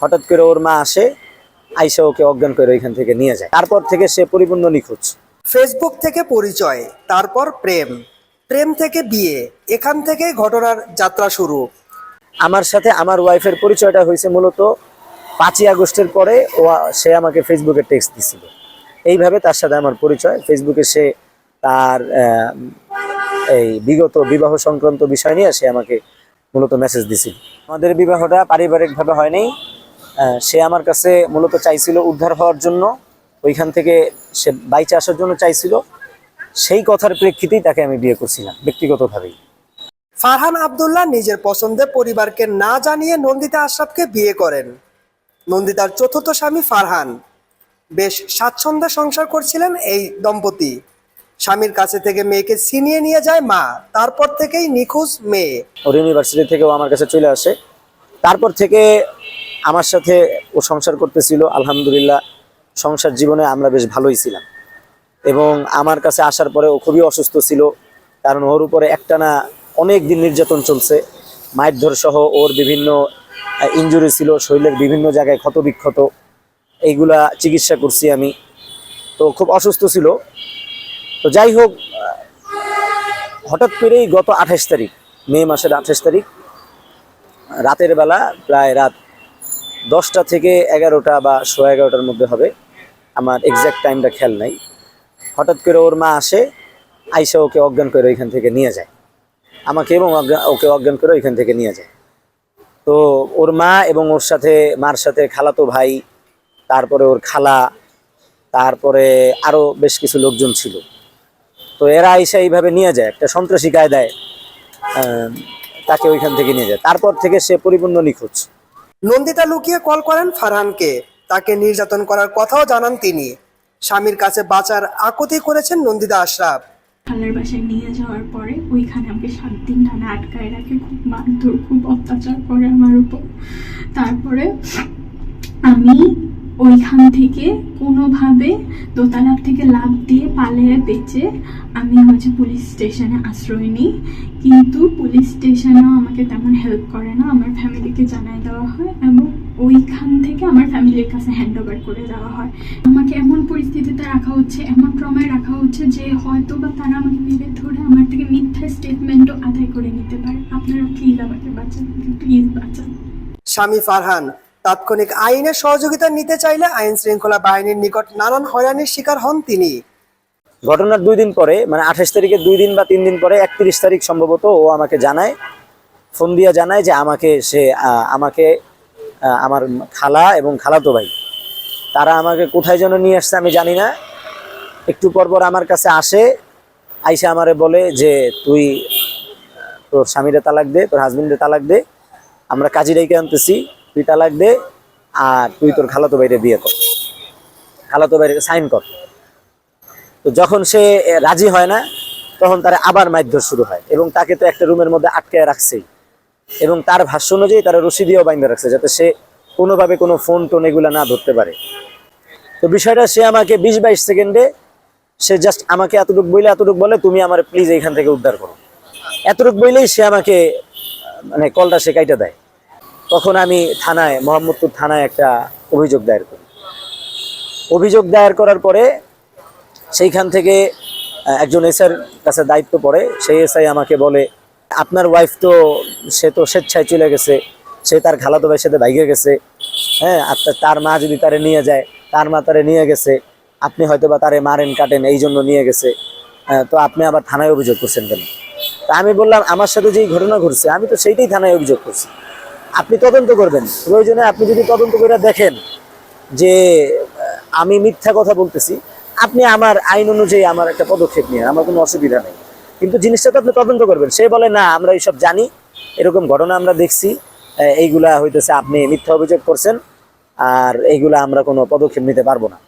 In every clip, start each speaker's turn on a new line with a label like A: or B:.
A: হঠাৎ করে ওর মা আসে আইসা ওকে অজ্ঞান করে ওইখান থেকে নিয়ে যায়। তারপর থেকে সে পরিপূর্ণ নিখোঁজ।
B: ফেসবুক থেকে পরিচয় তারপর প্রেম। প্রেম থেকে বিয়ে এখান থেকে ঘটনার যাত্রা শুরু।
A: আমার সাথে আমার ওয়াইফের পরিচয়টা হয়েছে মূলত পাঁচই আগস্টের পরে ও সে আমাকে ফেসবুকে টেক্সট দিছিল। এইভাবে তার সাথে আমার পরিচয়। ফেসবুকে সে তার এই বিগত বিবাহ সংক্রান্ত বিষয় নিয়ে সে আমাকে মূলত মেসেজ দিছিল। আমাদের বিবাহটা পারিবারিকভাবে হয়নি। সে আমার কাছে মূলত চাইছিল উদ্ধার হওয়ার জন্য। ওইখান থেকে সে বাইচে আসার জন্য চাইছিল। সেই কথার প্রেক্ষিতেই তাকে আমি বিয়ে করছিলাম ব্যক্তিগতভাবেই।
B: ফারহান আব্দুল্লাহ নিজের পছন্দে পরিবারকে না জানিয়ে নন্দিতা আশরাফকে বিয়ে করেন। নন্দিতার চতুর্থ স্বামী ফারহান। বেশ স্বাচ্ছন্দ্যে সংসার করছিলেন এই দম্পতি। স্বামীর কাছে থেকে মেয়েকে ছিনিয়ে নিয়ে যায় মা তারপর থেকেই নিখোঁজ মেয়ে।
A: ওর ইউনিভার্সিটি থেকেও আমার কাছে চলে আসে। তারপর থেকে আমার সাথে ও সংসার করতেছিল, আলহামদুলিল্লাহ, সংসার জীবনে আমরা বেশ ভালোই ছিলাম। এবং আমার কাছে আসার পরে ও খুবই অসুস্থ ছিল, কারণ ওর উপরে একটানা অনেক দিন নির্যাতন চলছে। মারধর সহ ওর বিভিন্ন ইঞ্জুরি ছিল, শরীরের বিভিন্ন জায়গায় ক্ষত বিক্ষত এইগুলা চিকিৎসা করছি আমি। তো খুব অসুস্থ ছিল। তো যাই হোক হঠাৎ করেই গত আঠাশ তারিখ, মে মাসের আঠাশ তারিখ, রাতের বেলা প্রায় রাত দশটা থেকে এগারোটা বা সোয়া এগারোটার মধ্যে হবে। আমার এক্স্যাক্ট টাইমটা খেয়াল নাই। হঠাৎ করে ওর মা আসে, আইসা ওকে অজ্ঞান করে ওইখান থেকে নিয়ে যায়। আমাকে এবং ওকে অজ্ঞান করে ওইখান থেকে নিয়ে যায়। তো ওর মা এবং ওর সাথে, মার সাথে খালাতো ভাই, তারপরে ওর খালা, তারপরে আরও বেশ কিছু লোকজন ছিল। তো এরা আইসা এইভাবে নিয়ে যায়, একটা সন্ত্রাসী কায়দায় তাকে ওইখান থেকে নিয়ে যায়। তারপর থেকে সে পরিপূর্ণ নিখোঁজ।
B: নন্দিতা লুকিয়ে কল করেন ফারহানকে। তাকে নির্যাতন করার কথাও জানান তিনি। স্বামীর কাছে বাঁচার আকুতি করেছেন নন্দিতা আশরাফ।
C: খালার বাসায় নিয়ে যাওয়ার পরে ওইখানে আমাকে সাত দিন টানা আটকায় রাখে, খুব মারধর, খুব অত্যাচার করে আমার উপর। তারপরে আমি ওইখান থেকে কোনোভাবে দোতলার থেকে লাভ দিয়ে পালিয়ে বেঁচে আমি হচ্ছে পুলিশ স্টেশনে আশ্রয় নিই। কিন্তু পুলিশ স্টেশনেও আমাকে তেমন হেল্প করে না। আমার ফ্যামিলিকে জানাই দেওয়া হয় এবং ওইখান থেকে আমার ফ্যামিলির কাছে হ্যান্ড ওভার করে দেওয়া হয়। আমাকে এমন পরিস্থিতিতে রাখা হচ্ছে, এমন ট্রমায় রাখা হচ্ছে যে হয়তো বা তারা আমাকে মেরে ধরে আমার থেকে মিথ্যা স্টেটমেন্টও আদায় করে নিতে পারে। আপনারা প্লিজ আমাকে বাঁচান প্লিজ বাঁচান।
B: স্বামী ফারহান তাৎক্ষণিক আইনের সহযোগিতা নিতে চাইলে আইন শৃঙ্খলা বাহিনীর নিকট নানান হয়রানির শিকার হন তিনি।
A: ঘটনার দুই দিন পরে মানে আঠাশ তারিখের দুই দিন বা তিন দিন পরে, একত্রিশ তারিখ সম্ভবত ও আমাকে জানায়, ফোন দিয়ে জানায় যে আমাকে সে আমাকে আমার খালা এবং খালাতো ভাই, তারা আমাকে কোথায় যেন নিয়ে আসছে আমি জানি না। একটু পর পর আমার কাছে আসে, আইসা আমারে বলে যে, তুই তোর স্বামীরে তালাক দে, তোর হাজবেন্ডে তালাক দে, আমরা কাজী রেখে আনতেছি। তালাক দে আর তুই তোর খালাতো বাইরে বিয়ে কর। খালাতো বাইরে সাইন কর। তো যখন সে রাজি হয় না, তখন তার আবার মারধর শুরু হয় এবং তাকে তো একটা রুমের মধ্যে আটকে রাখছেই। এবং তার ভাষ্য অনুযায়ী তারা রশি দিয়েও বাইন্ধে রাখছে যাতে সে কোনোভাবে কোনো ফোন টোন এগুলা না ধরতে পারে। তো বিষয়টা, সে আমাকে বিশ বাইশ সেকেন্ডে সে জাস্ট আমাকে এতটুকু বইলে এতটুকু বলে, তুমি আমার প্লিজ এইখান থেকে উদ্ধার করো। এতটুকু বইলেই সে আমাকে মানে কলটা সে কাইটা দেয়। তখন আমি থানায়, মোহাম্মদপুর থানায় একটা অভিযোগ দায়ের করি। অভিযোগ দায়ের করার পরে সেইখান থেকে একজন এসআর কাছে দায়িত্ব পড়ে। সেই এসআই আমাকে বলে, আপনার ওয়াইফ তো, সে তো স্বেচ্ছায় চলে গেছে। সে তার খালাতো ভাইয়ের সাথে ভাইগে গেছে। হ্যাঁ আর তার মা যদি তারে নিয়ে যায়, তার মা তারে নিয়ে গেছে। আপনি হয়তো বা তারে মারেন, কাটেন, এই জন্য নিয়ে গেছে। তো আপনি আবার থানায় অভিযোগ করছেন কেন? তা আমি বললাম, আমার সাথে যেই ঘটনা ঘটছে, আমি তো সেইটাই থানায় অভিযোগ করছি। আপনি তদন্ত করবেন। প্রয়োজনে আপনি যদি তদন্ত করে দেখেন যে আমি মিথ্যা কথা বলতেছি, আপনি আমার আইন অনুযায়ী আমার একটা পদক্ষেপ নিয়ে আমার কোনো অসুবিধা নেই। কিন্তু জিনিসটা তো আপনি তদন্ত করবেন। সে বলে, না, আমরা এইসব জানি, এরকম ঘটনা আমরা দেখছি এইগুলা হইতেছে আপনি মিথ্যা অভিযোগ করছেন, আর এইগুলা আমরা কোনো পদক্ষেপ নিতে পারব না।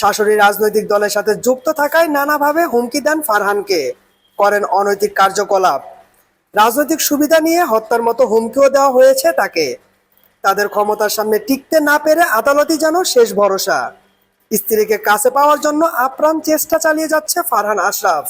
B: শাশুড়ি রাজনৈতিক দলের সাথে যুক্ত থাকায় নানাভাবে হুমকি দেন ফারহানকে। করেন অনৈতিক কার্যকলাপ। রাজনৈতিক সুবিধা নিয়ে হত্যার মতো হুমকিও দেওয়া হয়েছে তাকে। তাদের ক্ষমতার সামনে টিকতে না পেরে আদালতই যেন শেষ ভরসা। স্ত্রীকে কাছে পাওয়ার জন্য আপ্রাণ চেষ্টা চালিয়ে যাচ্ছে ফারহান আশরাফ।